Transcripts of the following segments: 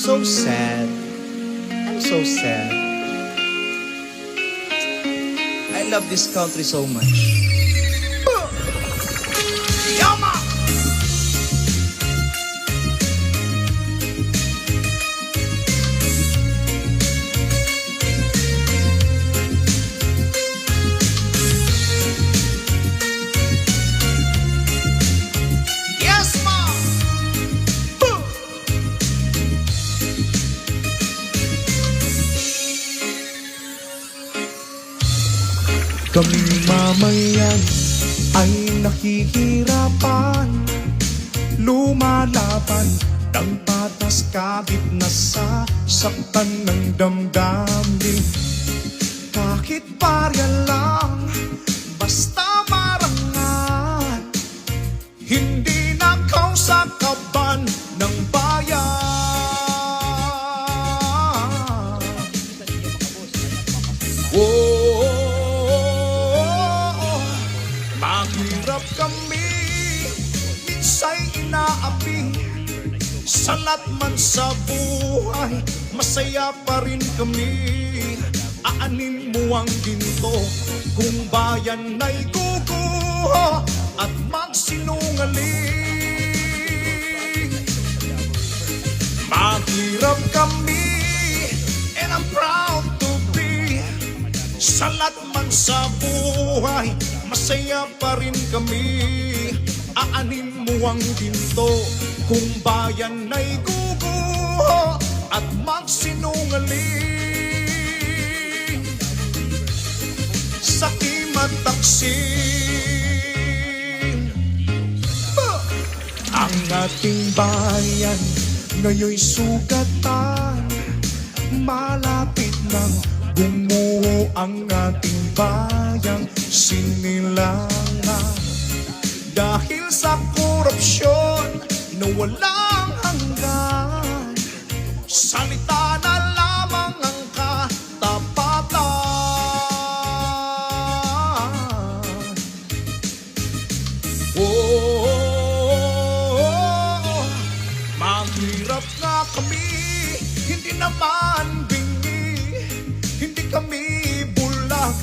so sad. I'm so sad. I love this country so much. Kaming mamayan ay nakihirapan Lumalaban ng patas kahit nasa saktan ng damdamin. Kahit parya lang, basta marangat Hindi na kausakaban ng bayan. Oh, mahirap kami, minsa'y inaapi. Salat man sa buhay, masaya pa rin kami. Aanin mo ang ginto, kung bayan ay guguho at magsinungaling. Mahirap kami, and I'm proud to be Salat man sa buhay, masaya pa rin kami. Aanin mo ang ginto, kung bayan ay guguho At magsinungaling. Sa imat taksin ang ating bayan ngayon'y sugatan. Malapit nang bumuo ang ating bayang sinilangan Dahil sa korupsyon na walang hanggan Salita na lamang ang katapatan Oh, mahirap nga kami, hindi naman bingi, hindi kami bulag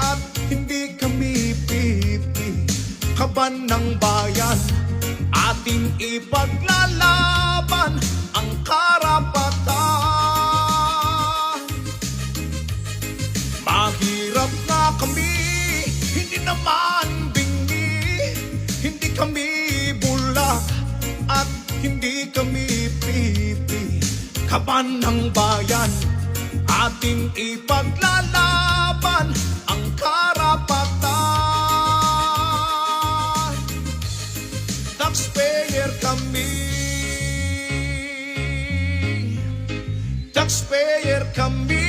at hindi. Kaban ng bayan, ating ipaglalaban ang karapatan. Mahirap nga kami, hindi naman bingi, hindi kami bulak at hindi kami pipi. Kaban ng bayan, ating ipaglalaban taxpayer can be